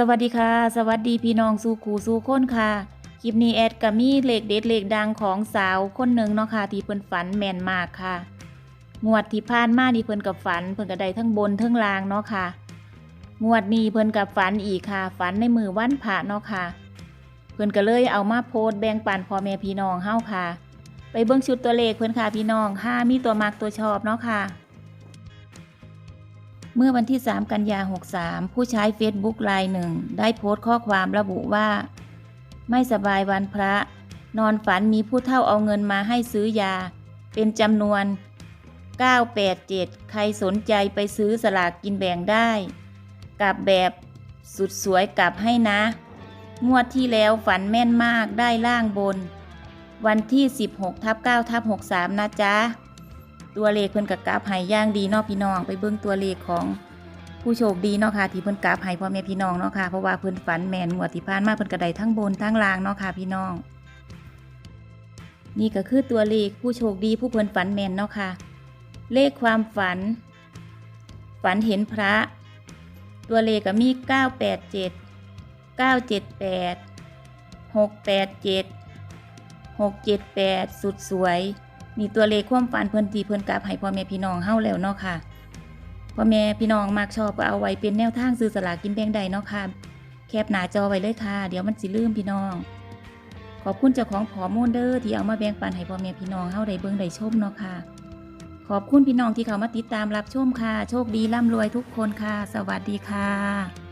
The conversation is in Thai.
สวัสดีค่ะ สวัสดีพี่น้องสู่ขู่สู่คนค่ะ คลิปนี้แอดกับมีเลขเด็ดเลขดังของสาวคนหนึ่งเนาะค่ะที่เพิ่นฝันแม่นมากค่ะ งวดที่ผ่านมานี่เพิ่นกับฝันเพิ่นก็ได้ทั้งบนทั้งล่างเนาะค่ะ งวดนี้เพิ่นกับฝันอีกค่ะ ฝันในมือวันพระเนาะค่ะ เพิ่นก็เลยเอามาโพสแบ่งปันพ่อแม่พี่น้องเฮาค่ะ ไปเบิ่งชุดตัวเลขเพิ่นค่ะพี่น้องห้ามีตัวมักตัวชอบเนาะค่ะ เมื่อวันที่ 3 กันยา 63 ผู้ใช้ Facebook รายหนึ่ง ได้โพสต์ข้อความระบุว่า ไม่สบายวันพระ นอนฝันมีผู้เฒ่าเอาเงินมาให้ซื้อยา เป็นจำนวน 987 ใครสนใจไปซื้อสลากกินแบ่งได้กับแบบสุดสวยกลับให้นะ งวดที่แล้วฝันแม่นมากได้ล่างบน วันที่ 16ทับ9ทับ63 นะจ๊ะ ตัวเลขเพิ่นกับกราฟให้ย่างดีเนาะพี่น้อง ไปเบิ่งตัวเลขของผู้โชคดีเนาะค่ะที่เพิ่นกราฟให้พ่อแม่พี่น้องเนาะค่ะเพราะว่าเพิ่นฝันแม่นงวดที่ผ่านมาเพิ่นก็ไดทั้งบนทั้งล่างเนาะค่ะพี่น้อง นี่ก็คือตัวเลขผู้โชคดีผู้เพิ่นฝันแมนเนาะค่ะ เลขความฝัน ฝันเห็นพระ ตัวเลขก็มี 987 978 687 678 สุดสวย นี่ตัวเลขความฝันเพิ่นที่เพิ่นกลับให้พ่อแม่พี่น้องเฮาแล้วเนาะค่ะพ่อแม่พี่น้องมักชอบก็เอาไว้เป็นแนวทางซื้อสลากกินแบ่งใดเนาะค่ะ แคปหน้าจอไว้เลยค่ะ เดี๋ยวมันสิลืมพี่น้อง ขอบคุณเจ้าของขอมูลเด้อที่เอามาแบ่งปันให้พ่อแม่พี่น้องเฮาได้เบิ่งได้ชมเนาะค่ะ ขอบคุณพี่น้องที่เข้ามาติดตามรับชมค่ะ โชคดีร่ำรวยทุกคนค่ะ สวัสดีค่ะ